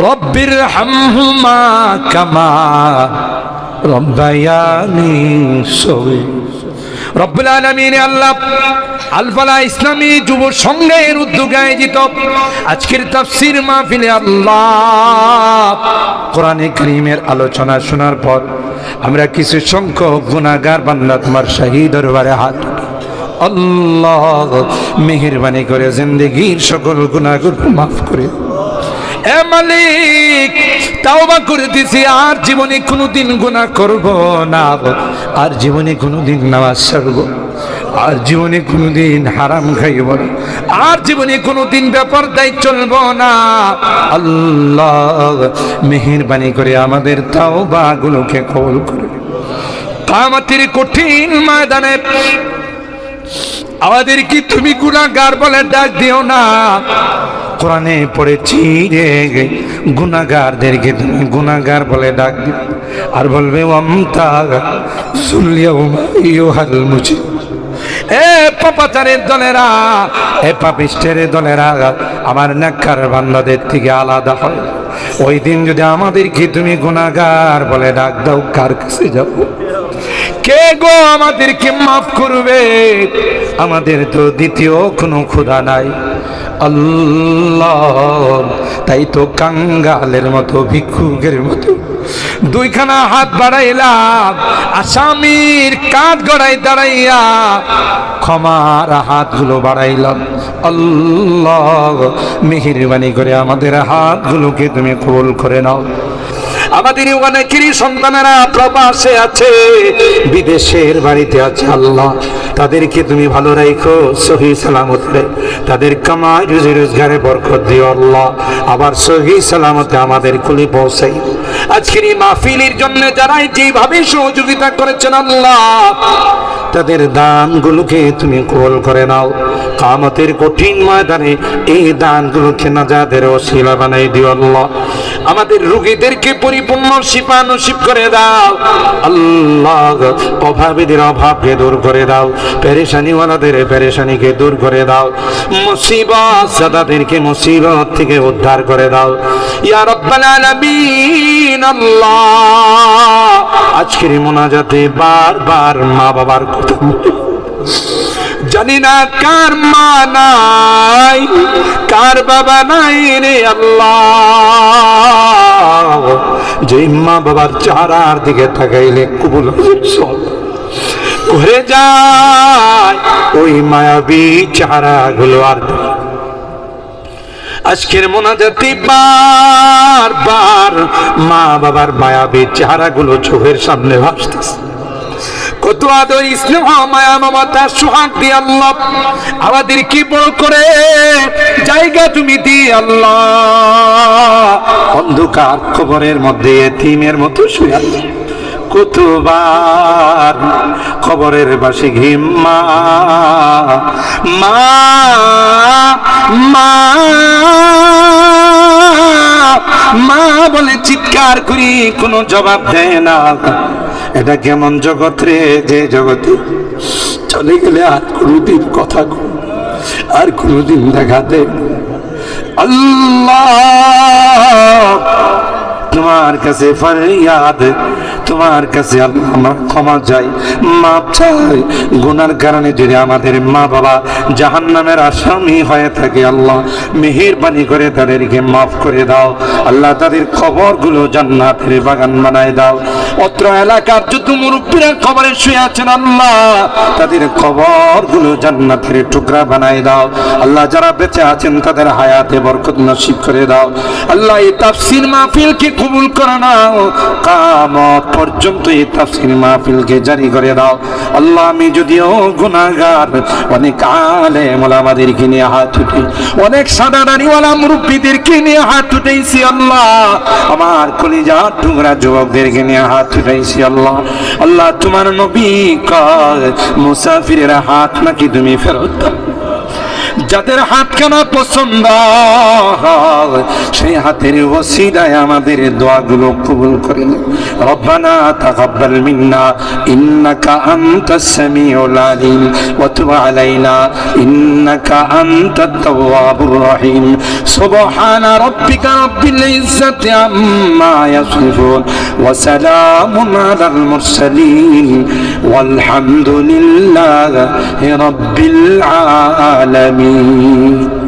রব্বির হামহুমা কামা রব্বায়ানি সবে রব্বুল আলমিন আল্লাহ আলফালা ইসলামী যুব সংঘের উদ্যোগে আয়োজিত আজকের তাফসির মাহফিলে আল্লাহ কোরআনে করিমের আলোচনা শোনার পর আমরা কিছু সংখ্যক গুণাগার বান্দা তোমার শাহী দরবারে হাত আল্লাহ মেহরবানি করে জিন্দগির সকল গুণাগুর মাফ করে। এ মালিক, তাওবা করে দিছি, আর জীবনে কোনোদিন গুনাহ করব না আর জীবনে কোনোদিন নামাজ ছাড়ব, আর জীবনে কোনোদিন হারাম খাইব না, আর জীবনে কোনোদিন ব্যাপার দায় চলব না। আল্লাহ মেহেরবানি করে আমাদের তাওবা গুলোকে কবল করে। কামাতির কঠিন ময়দানে আমাদের কি তুমি গুণাগার বলে ডাক দিও না? কোরআনে পড়েছি রে গুণাগারদেরকে তুমি গুণাগার বলে ডাক দিও। আর বলবে অমতা হাল এ পাপাচারের দলেরা, এ পাপিষ্টের দলেরা, আমার নাকার বান্দাদের থেকে আলাদা হয়। ওই দিন যদি আমাদেরকে তুমি গুণাগার বলে ডাক দাও, কার কাছে যাব? কে গো আমাদেরকে মাফ করবে? আমাদের তো দ্বিতীয় কোনো ক্ষুধা নাই। আল্লাহ, তাই তো কাঙ্গালের মতো, ভিক্ষুকের মতো। দুইখানা হাত বাড়াইলাম, আসামির কাঠ গড়াই দাঁড়াইয়া ক্ষমার হাতগুলো বাড়াইলাম। আল্লাহ, মেহেরবানি করে আমাদের হাতগুলোকে তুমি কবুল করে নাও। আমাদের অনেকেরই সন্তানেরা প্রবাসে আছে। বিদেশের বাড়িতে আছে আল্লাহ। তাদেরকে তুমি ভালো রাখো সহি সালামত তাদের কামাই, রুজি রোজগারে বরকত দিও আল্লাহ। আবার সহি সালামতে আমাদের কুলি পৌঁছাই। আজকের এই মাহফিলের জন্য যারাই যেভাবে সহযোগিতা করেছেন আল্লাহ তাদের দানগুলোকে তুমি কবল করে নাও। কামতের কঠিন ময়দানে এই দানগুলোকে নাজাদের ওসিলা বানাই দিও আল্লাহ। আমাদের রুগীদেরকে পরিপূর্ণ শিপা করে দাও। আল্লাহ অভাবীদের অভাবকে দূর করে দাও। পেরেশানিওয়ালাদের পেরেশানিকে দূর করে দাও। মুসিবত সাদাদেরকে মুসিবত থেকে উদ্ধার করে দাও। ইয়া রব্বাল আলামিন, আল্লাহ। আজকের মোনাজাতে বারবার মা বাবার জানি না কার মা নাই, কার বাবা নাই রে আল্লাহ। যে মা বাবার চারার দিকে থাকাইলে কুবুল সব যায়, ওই মায়াবী চারা গুলো আর আজকের মোনাজাতি বার বার মা বাবার মায়াবী চেহারাগুলো চোখের সামনে ভাসতেছে। কত আদর স্নেহ মায়া মমতা সোহাগ দিয়ে আল্লাহ। আমাদের কি বড় করে জায়গা তুমি দি আল্লাহ। অন্ধকার খবরের মধ্যে থিমের মতো শুয়ে আল্লাহ। কতবার খবরের বাসে ঘিম্মা, মা মা মা বলে চিৎকার করি, কোনো জবাব দেয় না। এটা কেমন জগৎ রে যে জগতে চলে গেলে আর কোনোদিন কথা আর কোনোদিন দেখা দেয়। আল্লাহ তোমার কাছে ফরিয়াদ তোমার কাছে আমরা ক্ষমা চাই, মাপ চাই। গুনার কারণে যদি আমাদের মা বাবা জাহান নামের আসামি হয়ে থাকে, আল্লাহ মেহেরবানি করে তাদেরকে মাফ করে দাও। আল্লাহ তাদের খবরগুলো জান্নাতের বাগান বানায় দাও। অত্র এলাকার যত মুরব্বীরা খবরে শুয়ে আছেন, আল্লাহ তাদের খবরগুলো জান্নাতের টুকরা বানায় দাও। আল্লাহ যারা বেঁচে আছেন, তাদের হায়াতে বরকত নসিব করে দাও। আল্লাহ এই তাফসির মাহফিলকে কবুল করে নাও। কামত পর্যন্ত এই তাফসির মাহফিলকে জারি করে দাও। আল্লাহ, আমি যদিও গুনাহগার, অনেক আলে মোলামাদেরকে নিয়ে হাত উঠি, অনেক সাদা দাড়িওয়ালা মুরব্বীদেরকে নিয়ে হাত উঠেছি আল্লাহ। আমার কলিজা টুকরা যুবকদেরকে নিয়ে হাত উঠাইছি আল্লাহ। আল্লাহ, তোমার নবী কয়, মুসাফিরের হাত নাকি তুমি ফেরত দাও? যাদের হাতখানা পছন্দ হয়, সেই হাতের ওসিলায় আমাদের দোয়াগুলো কবুল করে নিন রব্বানা তাকাব্বাল মিন্না ইন্নাকা আনতাস সামিউল আলিম ওয়া তুব আলাইনা ইন্নাকা আনতাত তাওয়াবুর রহিম সুবহানা রাব্বিকা রাব্বিল ইজ্জাতি আম্মা ইয়াসিফুন ওয়া সালামুন আলাল মুরসালিন والحمد لله رب العالمين